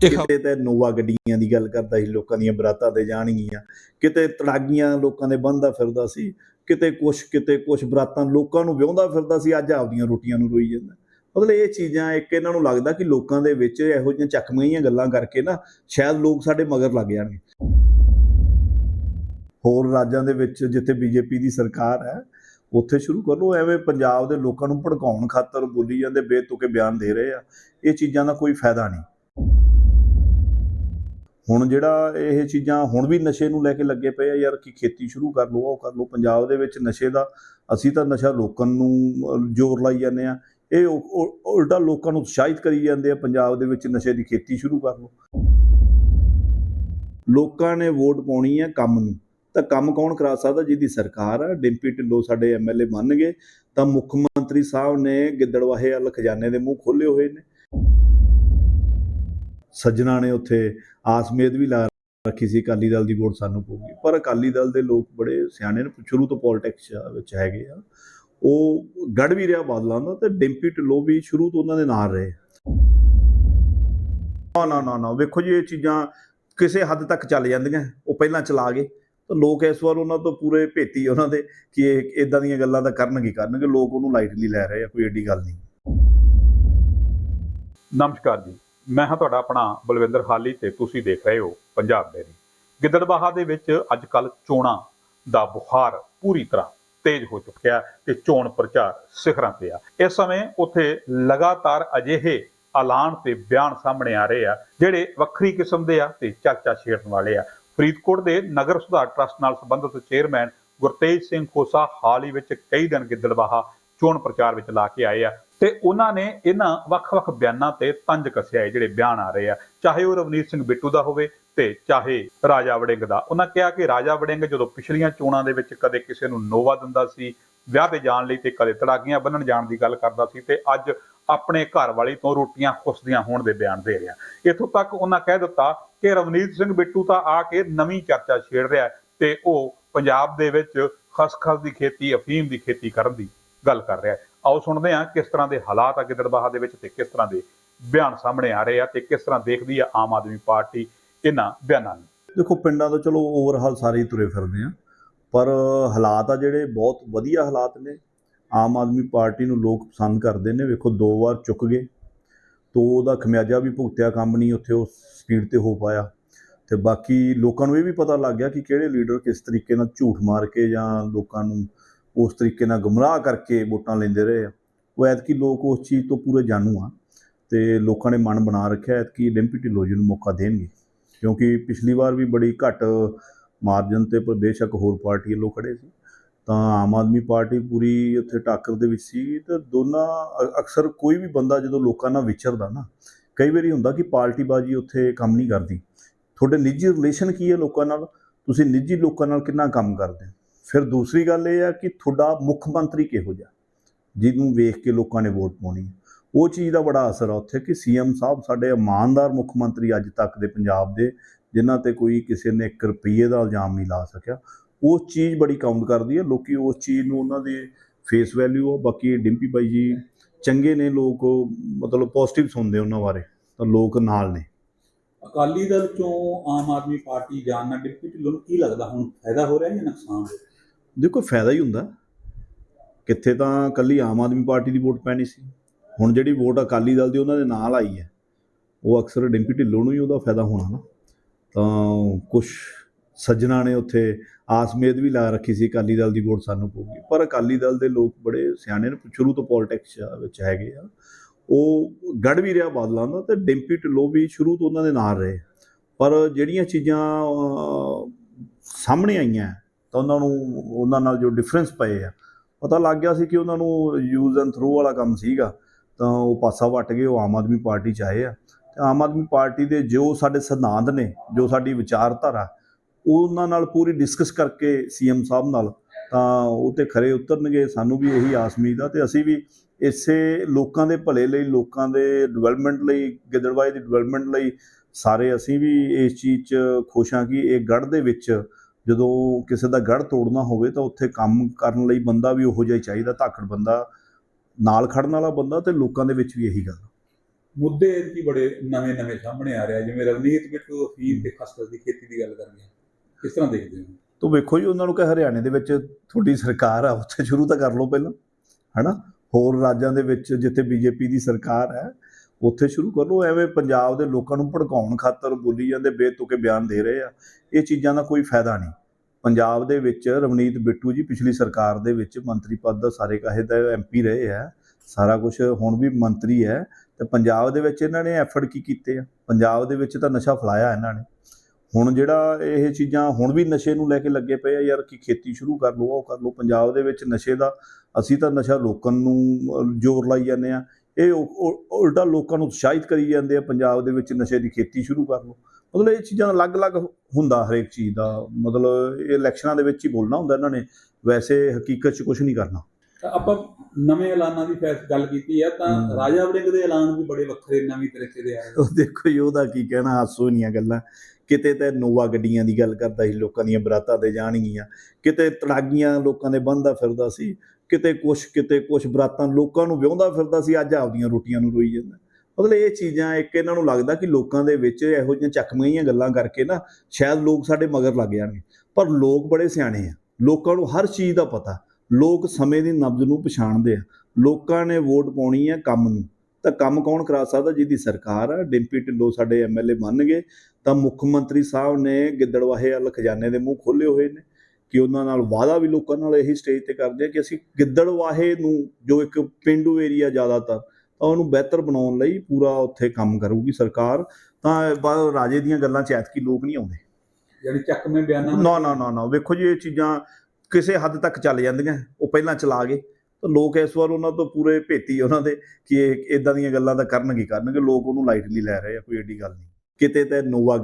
ਕਿਤੇ ਤੇ ਨੋਵਾ ਗੱਡੀਆਂ ਦੀ ਗੱਲ ਕਰਦਾ ਸੀ ਲੋਕਾਂ ਦੀਆਂ ਬਰਾਤਾਂ ਤੇ ਜਾਣਗੀਆਂ। ਕਿਤੇ ਤੜਾਗੀਆਂ ਲੋਕਾਂ ਦੇ ਬੰਦਾ ਫਿਰਦਾ ਸੀ ਕਿਤੇ ਕੁਛ ਕਿਤੇ ਕੁਛ ਬਰਾਤਾਂ ਲੋਕਾਂ ਨੂੰ ਵਿਆਹੁੰਦਾ ਫਿਰਦਾ ਸੀ ਅੱਜ ਆਪਦੀਆਂ ਰੋਟੀਆਂ ਨੂੰ ਰੋਈ ਜਾਂਦਾ। ਮਤਲਬ ਇਹ ਚੀਜ਼ਾਂ ਇੱਕ ਇਹਨਾਂ ਨੂੰ ਲੱਗਦਾ ਕਿ ਲੋਕਾਂ ਦੇ ਵਿੱਚ ਇਹੋ ਜਿਹੀਆਂ ਚੱਕਮੀਆਂ ਗੱਲਾਂ ਕਰਕੇ ਨਾ ਸ਼ਾਇਦ ਲੋਕ ਸਾਡੇ ਮਗਰ ਲੱਗ ਜਾਣਗੇ। ਹੋਰ ਰਾਜਾਂ ਦੇ ਵਿੱਚ ਜਿੱਥੇ ਬੀਜੇਪੀ ਦੀ ਸਰਕਾਰ ਹੈ ਉੱਥੇ ਸ਼ੁਰੂ ਕਰ ਲਓ ਐਵੇਂ ਪੰਜਾਬ ਦੇ ਲੋਕਾਂ ਨੂੰ ਭੜਕਾਉਣ ਖਾਤਰ ਬੋਲੀ ਜਾਂਦੇ ਬੇਤੁਕੇ ਬਿਆਨ ਦੇ ਰਹੇ ਆ। ਇਹ ਚੀਜ਼ਾਂ ਦਾ ਕੋਈ ਫਾਇਦਾ ਨਹੀਂ। ਹੁਣ ਜਿਹੜਾ ਇਹ ਚੀਜ਼ਾਂ ਹੁਣ ਵੀ ਨਸ਼ੇ ਨੂੰ ਲੈ ਕੇ ਲੱਗੇ ਪਏ ਆ, ਯਾਰ ਕਿ ਖੇਤੀ ਸ਼ੁਰੂ ਕਰ ਲਓ, ਉਹ ਕਰ ਲਓ। ਪੰਜਾਬ ਦੇ ਵਿੱਚ ਨਸ਼ੇ ਦਾ, ਅਸੀਂ ਤਾਂ ਨਸ਼ਾ ਲੋਕਾਂ ਨੂੰ ਜ਼ੋਰ ਲਾਈ ਜਾਂਦੇ ਆ। ਇਹ ਉਲਟਾ ਲੋਕਾਂ ਨੂੰ ਉਤਸ਼ਾਹਿਤ ਕਰੀ ਜਾਂਦੇ ਆ, ਪੰਜਾਬ ਦੇ ਵਿੱਚ ਨਸ਼ੇ ਦੀ ਖੇਤੀ ਸ਼ੁਰੂ ਕਰ ਲਓ। ਲੋਕਾਂ ਨੇ ਵੋਟ ਪਾਉਣੀ ਹੈ ਕੰਮ ਨੂੰ। ਤਾਂ ਕੰਮ ਕੌਣ ਕਰਾ ਸਕਦਾ? ਜਿਹਦੀ ਸਰਕਾਰ ਆ। ਡਿੰਪੀ ਢਿੱਲੋਂ ਸਾਡੇ ਐਮਐਲਏ ਬਣ ਗਏ। ਤਾਂ ਮੁੱਖ ਮੰਤਰੀ ਸਾਹਿਬ ਨੇ ਗਿੱਦੜਵਾਹੇ ਵਾਲ ਖਜ਼ਾਨੇ ਦੇ ਮੂੰਹ ਖੋਲੇ ਹੋਏ ਨੇ। ਸੱਜਣਾ ਨੇ ਉੱਥੇ ਆਸਮੇਦ ਵੀ ਲਾ ਰੱਖੀ ਸੀ, ਅਕਾਲੀ ਦਲ ਦੀ ਵੋਟ ਸਾਨੂੰ ਪਊਗੀ। ਪਰ ਅਕਾਲੀ ਦਲ ਦੇ ਲੋਕ ਬੜੇ ਸਿਆਣੇ ਨੇ, ਸ਼ੁਰੂ ਤੋਂ ਪੋਲਿਟਿਕਸ ਵਿੱਚ ਹੈਗੇ ਆ। ਉਹ ਗੜ ਵੀ ਰਿਹਾ ਬਾਦਲਾਂ ਦਾ ਤੇ ਡਿੰਪੀ ਢਿੱਲੋਂ ਵੀ ਸ਼ੁਰੂ ਤੋਂ ਉਹਨਾਂ ਦੇ ਨਾਲ ਰਹੇ। ਨਾ ਨਾ ਨਾ ਵੇਖੋ ਜੀ, ਇਹ ਚੀਜ਼ਾਂ ਕਿਸੇ ਹੱਦ ਤੱਕ ਚੱਲ ਜਾਂਦੀਆਂ, ਉਹ ਪਹਿਲਾਂ ਚਲਾ ਗਏ। ਤਾਂ ਲੋਕ ਇਸ ਵਾਰ ਉਹਨਾਂ ਤੋਂ ਪੂਰੇ ਭੇਤੀ ਉਹਨਾਂ ਦੇ ਕਿ ਇਹ ਇਦਾਂ ਦੀਆਂ ਗੱਲਾਂ ਤਾਂ ਕਰਨਗੇ ਕਰਨਗੇ, ਲੋਕ ਉਹਨੂੰ ਲਾਈਟਲੀ ਲੈ ਰਹੇ ਆ, ਕੋਈ ਏਡੀ ਗੱਲ ਨਹੀਂ। ਨਮਸਕਾਰ ਜੀ। ਮੈਂ ਹਾਂ ਤੁਹਾਡਾ ਆਪਣਾ ਬਲਵਿੰਦਰ ਹਾਲੀ ਤੇ ਤੁਸੀਂ ਦੇਖ ਰਹੇ ਹੋ ਪੰਜਾਬ ਡੇਰੀ ਗਿੱਦੜਬਾਹਾ ਦੇ ਵਿੱਚ ਅੱਜ ਕੱਲ ਚੋਣਾਂ ਦਾ ਬੁਖਾਰ ਪੂਰੀ ਤਰ੍ਹਾਂ ਤੇਜ਼ ਹੋ ਚੁੱਕਿਆ ਤੇ ਚੋਣ ਪ੍ਰਚਾਰ ਸਿਖਰਾਂ ਤੇ ਆ। ਇਸ ਸਮੇਂ ਉੱਥੇ ਲਗਾਤਾਰ ਅਜਿਹੇ ਐਲਾਨ ਤੇ ਬਿਆਨ ਸਾਹਮਣੇ ਆ ਰਹੇ ਆ, ਜਿਹੜੇ ਵੱਖਰੀ ਕਿਸਮ ਦੇ ਆ ਤੇ ਚਰਚਾ ਛੇੜਨ ਵਾਲੇ ਆ। ਫਰੀਦਕੋਟ ਦੇ ਨਗਰ ਸੁਧਾਰ ਟਰਸਟ ਨਾਲ ਸੰਬੰਧਿਤ ਚੇਅਰਮੈਨ ਗੁਰਤੇਜ ਸਿੰਘ ਖੋਸਾ ਹਾਲ ਹੀ ਵਿੱਚ ਕਈ ਦਿਨ ਗਿੱਦੜਬਾਹਾ ਚੋਣ ਪ੍ਰਚਾਰ ਵਿੱਚ ਲਾ ਕੇ ਆਏ ਆ। ਤੇ ਉਹਨਾਂ ਨੇ ਇਹਨਾਂ ਵੱਖ-ਵੱਖ ਬਿਆਨਾਂ ਤੇ ਤੰਜ ਕੱਸਿਆ ਹੈ, ਜਿਹੜੇ ਬਿਆਨ ਆ ਰਹੇ ਆ। ਚਾਹੇ ਉਹ ਰਵਨੀਤ ਸਿੰਘ ਬਿੱਟੂ ਦਾ ਹੋਵੇ ਤੇ ਚਾਹੇ ਰਾਜਾ ਵੜਿੰਗ ਦਾ। ਉਹਨਾਂ ਕਿਹਾ ਕਿ ਰਾਜਾ ਵੜਿੰਗ ਜਦੋਂ ਪਿਛਲੀਆਂ ਚੋਣਾਂ ਦੇ ਵਿੱਚ ਕਦੇ ਕਿਸੇ ਨੂੰ ਨੋਵਾ ਦਿੰਦਾ ਸੀ, ਵਿਆਹ ਤੇ ਜਾਣ ਲਈ ਤੇ ਕਦੇ ਤੜਾਗੀਆਂ ਬੰਨਣ ਜਾਣ ਦੀ ਗੱਲ ਕਰਦਾ ਸੀ ਤੇ ਅੱਜ ਆਪਣੇ ਘਰ ਵਾਲੀ ਤੋਂ ਰੋਟੀਆਂ ਖੁਸਦੀਆਂ ਹੋਣ ਦੇ ਬਿਆਨ ਦੇ ਰਿਹਾ। ਇਥੋਂ ਤੱਕ ਉਹਨਾਂ ਕਹਿ ਦਿੱਤਾ ਕਿ ਰਵਨੀਤ ਸਿੰਘ ਬਿੱਟੂ ਤਾਂ ਆ ਕੇ ਨਵੀਂ ਚਰਚਾ ਛੇੜ ਰਿਹਾ ਤੇ ਉਹ ਪੰਜਾਬ ਦੇ ਵਿੱਚ ਖਸਖਸ ਦੀ ਖੇਤੀ, ਅਫੀਮ ਦੀ ਖੇਤੀ ਕਰਨ ਦੀ ਗੱਲ ਕਰ ਰਿਹਾ ਹੈ। ਆਓ ਸੁਣਦੇ ਹਾਂ ਕਿਸ ਤਰ੍ਹਾਂ ਦੇ ਹਾਲਾਤ ਆ ਗਿੱਦੜਬਾਹਾ ਦੇ ਵਿੱਚ ਤੇ ਕਿਸ ਤਰ੍ਹਾਂ ਦੇ ਬਿਆਨ ਸਾਹਮਣੇ ਆ ਰਹੇ ਆ ਤੇ ਕਿਸ ਤਰ੍ਹਾਂ ਦੇਖਦੀ ਆ ਆਮ ਆਦਮੀ ਪਾਰਟੀ ਇਹਨਾਂ ਬਿਆਨਾਂ ਨੂੰ। ਦੇਖੋ, ਪਿੰਡਾਂ ਤੋਂ ਚਲੋ ਓਵਰਹਾਲ ਸਾਰੇ ਹੀ ਤੁਰੇ ਫਿਰਦੇ ਆ, ਪਰ ਹਾਲਾਤ ਆ ਜਿਹੜੇ ਬਹੁਤ ਵਧੀਆ ਹਾਲਾਤ ਨੇ। ਆਮ ਆਦਮੀ ਪਾਰਟੀ ਨੂੰ ਲੋਕ ਪਸੰਦ ਕਰਦੇ ਨੇ, ਵੇਖੋ ਦੋ ਵਾਰ ਚੁੱਕ ਗਏ। ਤੋ ਉਹਦਾ ਖਮਿਆਜਾ ਵੀ ਭੁਗਤਿਆ, ਕੰਮ ਨਹੀਂ ਉੱਥੇ ਉਸ ਸਪੀਡ ਤੇ ਹੋ ਪਾਇਆ। ਤੇ ਬਾਕੀ ਲੋਕਾਂ ਨੂੰ ਇਹ ਵੀ ਪਤਾ ਲੱਗ ਗਿਆ ਕਿ ਕਿਹੜੇ ਲੀਡਰ ਕਿਸ ਤਰੀਕੇ ਨਾਲ ਝੂਠ ਮਾਰ ਕੇ ਜਾਂ ਲੋਕਾਂ ਨੂੰ ਉਸ ਤਰੀਕੇ ਨਾਲ ਗੁੰਮਰਾਹ ਕਰਕੇ ਵੋਟਾਂ ਲੈਂਦੇ ਰਹੇ ਆ। ਉਹ ਐਤਕੀ ਲੋਕ ਉਸ ਚੀਜ਼ ਤੋਂ ਪੂਰੇ ਜਾਣੂ ਆ ਤੇ ਲੋਕਾਂ ਨੇ ਮਨ ਬਣਾ ਰੱਖਿਆ ਐਤਕੀ ਡਿੰਪੀ ਢਿੱਲੋਂ ਜੀ ਨੂੰ ਮੌਕਾ ਦੇਣਗੇ। ਕਿਉਂਕਿ ਪਿਛਲੀ ਵਾਰ ਵੀ ਬੜੀ ਘੱਟ ਮਾਰਜਨ ਤੇ ਪਰ ਬੇਸ਼ੱਕ ਹੋਰ ਪਾਰਟੀ ਵੱਲੋਂ ਖੜੇ ਸੀ। ਤਾਂ ਆਮ ਆਦਮੀ ਪਾਰਟੀ ਪੂਰੀ ਉੱਥੇ ਟੱਕਰ ਦੇ ਵਿੱਚ ਸੀ ਤੇ ਦੋਨਾਂ ਅ- ਅਕਸਰ ਕੋਈ ਵੀ ਬੰਦਾ ਜਦੋਂ ਲੋਕਾਂ ਨਾਲ ਵਿਚਰਦਾ ਨਾ, ਕਈ ਵਾਰੀ ਹੁੰਦਾ ਕਿ ਪਾਰਟੀਬਾਜ਼ੀ ਉੱਥੇ ਕੰਮ ਨਹੀਂ ਕਰਦੀ। ਤੁਹਾਡੇ ਨਿੱਜੀ ਰਿਲੇਸ਼ਨ ਕੀ ਹੈ ਲੋਕਾਂ ਨਾਲ? ਤੁਸੀਂ ਨਿੱਜੀ ਲੋਕਾਂ ਨਾਲ ਕਿੰਨਾ ਕੰਮ ਕਰਦੇ? ਹੋ ਫਿਰ ਦੂਸਰੀ ਗੱਲ ਇਹ ਆ ਕਿ ਤੁਹਾਡਾ ਮੁੱਖ ਮੰਤਰੀ ਕਿਹੋ ਜਿਹਾ? ਜਿਹਨੂੰ ਵੇਖ ਕੇ ਲੋਕਾਂ ਨੇ ਵੋਟ ਪਾਉਣੀ ਉਹ ਚੀਜ਼ ਦਾ ਬੜਾ ਅਸਰ ਆ ਉੱਥੇ ਕਿ ਸੀਐਮ ਸਾਹਿਬ ਸਾਡੇ ਇਮਾਨਦਾਰ ਮੁੱਖ ਮੰਤਰੀ ਅੱਜ ਤੱਕ ਦੇ ਪੰਜਾਬ ਦੇ, ਜਿਨ੍ਹਾਂ ਤੇ ਕੋਈ ਕਿਸੇ ਨੇ 1 ਰੁਪਈਏ ਦਾ ਇਲਜ਼ਾਮ ਨਹੀਂ ਲਾ ਸਕਿਆ। ਉਸ ਚੀਜ਼ ਬੜੀ ਕਾਊਂਟ ਕਰਦੀ ਹੈ। ਲੋਕੀ ਉਸ ਚੀਜ਼ ਨੂੰ ਉਹਨਾਂ ਦੇ ਫੇਸ ਵੈਲਿਊ ਆ। ਬਾਕੀ ਡਿੰਪੀ ਬਾਈ ਜੀ ਚੰਗੇ ਨੇ, ਲੋਕ ਮਤਲਬ ਪੋਜ਼ਿਟਿਵ ਸੁਣਦੇ ਉਹਨਾਂ ਬਾਰੇ, ਤਾਂ ਲੋਕ ਨਾਲ ਨੇ। ਅਕਾਲੀ ਦਲ ਚੋਂ ਆਮ ਆਦਮੀ ਪਾਰਟੀ ਜਾਣ ਨਾਲ ਡਿਪਟੀ ਢਿੱਲੋਂ ਨੂੰ ਕੀ ਲੱਗਦਾ ਹੁਣ ਫਾਇਦਾ ਹੋ ਰਿਹਾ ਜਾਂ ਨੁਕਸਾਨ ਹੋ ਰਿਹਾ? ਦੇਖੋ ਫਾਇਦਾ ਹੀ ਹੁੰਦਾ। ਕਿੱਥੇ ਤਾਂ ਕੱਲੀ ਆਮ ਆਦਮੀ ਪਾਰਟੀ ਦੀ ਵੋਟ ਪੈਣੀ ਸੀ। ਹੁਣ ਜਿਹੜੀ ਵੋਟ ਅਕਾਲੀ ਦਲ ਦੀ ਉਹਨਾਂ ਦੇ ਨਾਲ ਆਈ ਹੈ, ਉਹ ਅਕਸਰ ਡਿੰਪੀ ਢਿੱਲੋਂ ਨੂੰ ਹੀ ਉਹਦਾ ਫਾਇਦਾ ਹੋਣਾ ਨਾ। ਤਾਂ ਕੁਝ ਸੱਜਣਾ ਨੇ ਉੱਥੇ ਆਸਮੇਦ ਵੀ ਲਾ ਰੱਖੀ ਸੀ ਅਕਾਲੀ ਦਲ ਦੀ ਵੋਟ ਸਾਨੂੰ ਪਊਗੀ। ਪਰ ਅਕਾਲੀ ਦਲ ਦੇ ਲੋਕ ਬੜੇ ਸਿਆਣੇ ਨੇ, ਸ਼ੁਰੂ ਤੋਂ ਪੋਲਿਟਿਕਸ ਵਿੱਚ ਹੈਗੇ ਆ। ਉਹ ਗੜ ਵੀ ਰਿਹਾ ਬਾਦਲਾਂ ਦਾ ਤੇ ਡਿੰਪੀ ਢਿੱਲੋਂ ਵੀ ਸ਼ੁਰੂ ਤੋਂ ਉਹਨਾਂ ਦੇ ਨਾਲ ਰਹੇ। ਪਰ ਜਿਹੜੀਆਂ ਚੀਜ਼ਾਂ ਸਾਹਮਣੇ ਆਈਆਂ ਤਾਂ ਉਹਨਾਂ ਨੂੰ, ਉਹਨਾਂ ਨਾਲ ਜੋ ਡਿਫਰੈਂਸ ਪਏ ਆ, ਪਤਾ ਲੱਗ ਗਿਆ ਸੀ ਕਿ ਉਹਨਾਂ ਨੂੰ ਯੂਜ਼ ਐਂਡ ਥਰੂ ਵਾਲਾ ਕੰਮ ਸੀਗਾ, ਤਾਂ ਉਹ ਪਾਸਾ ਵੱਟ ਗਏ, ਉਹ ਆਮ ਆਦਮੀ ਪਾਰਟੀ ਚ ਆਏ ਆ। ਤੇ ਆਮ ਆਦਮੀ ਪਾਰਟੀ ਦੇ ਜੋ ਸਾਡੇ ਸਿਧਾਂਤ ਨੇ, ਜੋ ਸਾਡੀ ਵਿਚਾਰਧਾਰਾ, ਉਹਨਾਂ ਨਾਲ ਪੂਰੀ ਡਿਸਕਸ ਕਰਕੇ ਸੀਐਮ ਸਾਹਿਬ ਨਾਲ, ਤਾਂ ਉਹ ਤੇ ਖਰੇ ਉਤਰਨਗੇ, ਸਾਨੂੰ ਵੀ ਇਹੀ ਆਸ ਉਮੀਦ ਆ, ਤੇ ਅਸੀਂ ਵੀ ਇਸੇ ਲੋਕਾਂ ਦੇ ਭਲੇ ਲਈ, ਲੋਕਾਂ ਦੇ ਡਿਵੈਲਪਮੈਂਟ ਲਈ ਗਿੱਦੜਬਾਈ ਦੀ ਡਿਵੈਲਪਮੈਂਟ ਲਈ, ਸਾਰੇ ਅਸੀਂ ਵੀ ਇਸ ਚੀਜ਼ 'ਚ ਖੁਸ਼ ਹਾਂ ਕਿ ਇਹ ਗੜ੍ਹ ਦੇ ਵਿੱਚ ਜਦੋਂ ਕਿਸੇ ਦਾ ਗੜ੍ਹ ਤੋੜਨਾ ਹੋਵੇ ਤਾਂ ਉੱਥੇ ਕੰਮ ਕਰਨ ਲਈ ਬੰਦਾ ਵੀ ਉਹੋ ਜਿਹਾ ਚਾਹੀਦਾ ਧਾਕੜ ਬੰਦਾ ਨਾਲ ਖੜਨ ਵਾਲਾ ਬੰਦਾ ਤੇ ਲੋਕਾਂ ਦੇ ਵਿੱਚ ਵੀ ਇਹੀ ਗੱਲ ਮੁੱਦੇ ਕੀ ਬੜੇ ਨਵੇਂ ਨਵੇਂ ਸਾਹਮਣੇ ਆ ਰਿਹਾ ਜਿਵੇਂ ਰਵਨੀਤ ਬਿੱਟੂ ਅਫੀਮ ਤੇ ਖਸਖਸ ਦੀ ਖੇਤੀ ਦੀ ਗੱਲ ਕਰ ਰਿਹਾ ਕਿਸ ਤਰ੍ਹਾਂ ਦੇਖਦੇ ਹੋ? ਤੋ ਵੇਖੋ ਜੀ ਉਹਨਾਂ ਨੂੰ ਕਿ ਹਰਿਆਣੇ ਦੇ ਵਿੱਚ ਤੁਹਾਡੀ ਸਰਕਾਰ ਆ ਉੱਥੇ ਸ਼ੁਰੂ ਤਾਂ ਕਰ ਲਓ ਪਹਿਲਾਂ ਹੈਨਾ? ਹੋਰ ਰਾਜਾਂ ਦੇ ਵਿੱਚ ਜਿੱਥੇ ਬੀਜੇਪੀ ਦੀ ਸਰਕਾਰ ਹੈ ਉੱਥੇ ਸ਼ੁਰੂ ਕਰ ਲਓ, ਐਵੇਂ ਪੰਜਾਬ ਦੇ ਲੋਕਾਂ ਨੂੰ ਭੜਕਾਉਣ ਖਾਤਰ ਬੋਲੀ ਜਾਂਦੇ, ਬੇਤੁਕੇ ਬਿਆਨ ਦੇ ਰਹੇ ਆ। ਇਹ ਚੀਜ਼ਾਂ ਦਾ ਕੋਈ ਫਾਇਦਾ ਨਹੀਂ। ਪੰਜਾਬ ਦੇ ਵਿੱਚ ਰਵਨੀਤ ਬਿੱਟੂ ਜੀ ਪਿਛਲੀ ਸਰਕਾਰ ਦੇ ਵਿੱਚ ਮੰਤਰੀ ਪਦ ਦਾ ਸਾਰੇ ਕਾਹੇ ਦਾ ਐਮਪੀ ਰਹੇ ਆ। ਸਾਰਾ ਕੁਝ ਹੁਣ ਵੀ ਮੰਤਰੀ ਹੈ। ਤੇ ਪੰਜਾਬ ਦੇ ਵਿੱਚ ਇਹਨਾਂ ਨੇ ਐਫਰਟ ਕੀ ਕੀਤੇ ਆ? ਪੰਜਾਬ ਦੇ ਵਿੱਚ ਤਾਂ ਨਸ਼ਾ ਫਲਾਇਆ ਇਹਨਾਂ ਨੇ। ਹੁਣ ਜਿਹੜਾ ਇਹ ਚੀਜ਼ਾਂ ਹੁਣ ਵੀ ਨਸ਼ੇ ਨੂੰ ਲੈ ਕੇ ਲੱਗੇ ਪਏ ਆ, ਯਾਰ ਕਿ ਖੇਤੀ ਸ਼ੁਰੂ ਕਰ ਲਓ, ਉਹ ਕਰ ਲਓ। ਪੰਜਾਬ ਦੇ ਵਿੱਚ ਨਸ਼ੇ ਦਾ ਅਸੀਂ ਤਾਂ ਨਸ਼ਾ ਲੋਕਾਂ ਨੂੰ ਜ਼ੋਰ ਲਾਈ ਜਾਂਦੇ ਆ। ਇਹ ਉਲਟਾ ਲੋਕਾਂ ਨੂੰ ਉਤਸ਼ਾਹਿਤ ਕਰੀ ਜਾਂਦੇ ਆ ਪੰਜਾਬ ਦੇ ਵਿੱਚ ਨਸ਼ੇ ਦੀ ਖੇਤੀ ਸ਼ੁਰੂ ਕਰ ਲਓ। ਮਤਲਬ ਇਹ ਚੀਜ਼ਾਂ ਅਲੱਗ-ਅਲੱਗ ਹੁੰਦਾ ਹਰੇਕ ਚੀਜ਼ ਦਾ। ਮਤਲਬ ਇਹ ਇਲੈਕਸ਼ਨਾਂ ਦੇ ਵਿੱਚ ਹੀ ਬੋਲਣਾ ਹੁੰਦਾ ਇਹਨਾਂ ਨੇ ਵੈਸੇ ਹਕੀਕਤ 'ਚ ਕੁਝ ਨਹੀਂ ਕਰਨਾ। ਆਪਾਂ ਨਵੇਂ ਐਲਾਨਾਂ ਦੀ ਫੈਸ ਗੱਲ ਕੀਤੀ ਆ ਤਾਂ। ਰਾਜਾ ਵੜਿੰਗ ਦੇ ਐਲਾਨ ਵੀ ਬੜੇ ਵੱਖਰੇ ਨਵੀਂ ਤਰੀਕੇ ਦੇ ਆਏ ਉਹ ਦੇਖੋ ਜੀ ਉਹਦਾ ਕੀ ਕਹਿਣਾ ਹਾਸੋ ਨੀਆਂ ਗੱਲਾਂ। ਕਿਤੇ ਤਾਂ ਨੋਵਾ ਗੱਡੀਆਂ ਦੀ ਗੱਲ ਕਰਦਾ ਸੀ ਲੋਕਾਂ ਦੀਆਂ ਬਰਾਤਾਂ ਤੇ ਜਾਣਗੀਆਂ। ਕਿਤੇ ਤੜਾਗੀਆਂ ਲੋਕਾਂ ਦੇ ਬੰਦਾ ਫਿਰਦਾ ਸੀ। ਕਿਤੇ ਕੁਛ ਕਿਤੇ ਕੁਛ ਬਰਾਤਾਂ ਲੋਕਾਂ ਨੂੰ ਵਿਆਹੁੰਦਾ ਫਿਰਦਾ ਸੀ, ਅੱਜ ਆਪਦੀਆਂ ਰੋਟੀਆਂ ਨੂੰ ਰੋਈ ਜਾਂਦਾ। ਮਤਲਬ ਇਹ ਚੀਜ਼ਾਂ ਇੱਕ ਇਹਨਾਂ ਨੂੰ ਲੱਗਦਾ ਕਿ ਲੋਕਾਂ ਦੇ ਵਿੱਚ ਇਹੋ ਜਿਹੀਆਂ ਚੱਕਮੀਆਂ ਜਿਹੀਆਂ ਗੱਲਾਂ ਕਰਕੇ ਨਾ ਸ਼ਾਇਦ ਲੋਕ ਸਾਡੇ ਮਗਰ ਲੱਗ ਜਾਣਗੇ। ਪਰ ਲੋਕ ਬੜੇ ਸਿਆਣੇ ਆ। ਲੋਕਾਂ ਨੂੰ ਹਰ ਚੀਜ਼ ਦਾ ਪਤਾ। ਲੋਕ ਸਮੇਂ ਦੀ ਨਬਜ਼ ਨੂੰ ਪਛਾਣਦੇ ਆ। ਲੋਕਾਂ ਨੇ ਵੋਟ ਪਾਉਣੀ ਆ ਕੰਮ ਨੂੰ। ਤਾਂ ਕੰਮ ਕੌਣ ਕਰਾ ਸਕਦਾ? ਜਿਹਦੀ ਸਰਕਾਰ ਆ। ਡਿੰਪੀ ਢਿੱਲੋਂ ਸਾਡੇ ਐਮਐਲਏ ਬਣ ਗਏ। ਤਾਂ ਮੁੱਖ ਮੰਤਰੀ ਸਾਹਿਬ ਨੇ ਗਿੱਦੜਵਾਹੇ ਵਾਲ ਖਜ਼ਾਨੇ ਦੇ ਮੂੰਹ ਖੋਲੇ ਹੋਏ ਨੇ। ਕਿ ਉਹਨਾਂ ਨਾਲ ਵਾਅਦਾ ਵੀ ਲੋਕਾਂ ਨਾਲ ਇਹੀ ਸਟੇਜ ਤੇ ਕਰਦੇ ਆ ਕਿ ਅਸੀਂ ਗਿੱਦੜਵਾਹੇ ਨੂੰ ਜੋ ਇੱਕ ਪਿੰਡੂ ਏਰੀਆ ਜ਼ਿਆਦਾਤਰ ਤਾਂ ਉਹਨੂੰ ਬਿਹਤਰ ਬਣਾਉਣ ਲਈ ਪੂਰਾ ਉੱਥੇ ਕੰਮ ਕਰੂਗੀ ਸਰਕਾਰ ਤਾਂ ਰਾਜੇ ਦੀਆਂ ਗੱਲਾਂ ਚ ਐਤਕੀ ਲੋਕ ਨਹੀਂ ਆਉਂਦੇ। ਯਾਨੀ ਚੱਕਵੇਂ ਬਿਆਨਾਂ ਨਾ ਨਾ ਨਾ ਨਾ ਵੇਖੋ ਜੀ ਇਹ ਚੀਜ਼ਾਂ ਕਿਸੇ ਹੱਦ ਤੱਕ ਚੱਲ ਜਾਂਦੀਆਂ ਉਹ ਪਹਿਲਾਂ ਚਲਾ ਗਏ। ਤਾਂ ਲੋਕ ਇਸ ਵਾਰ ਉਹਨਾਂ ਤੋਂ ਪੂਰੇ ਭੇਤੀ ਉਹਨਾਂ ਦੇ ਕਿ ਇਹ ਇਦਾਂ ਦੀਆਂ ਗੱਲਾਂ ਤਾਂ ਕਰਨਗੇ ਕਰਨਗੇ ਲੋਕ ਉਹਨੂੰ ਲਾਈਟਲੀ ਲੈ ਰਹੇ ਆ ਕੋਈ ਏਡੀ ਗੱਲ ਨਹੀਂ। ਕਿਤੇ ਤਾਂ ਨੋਵਾ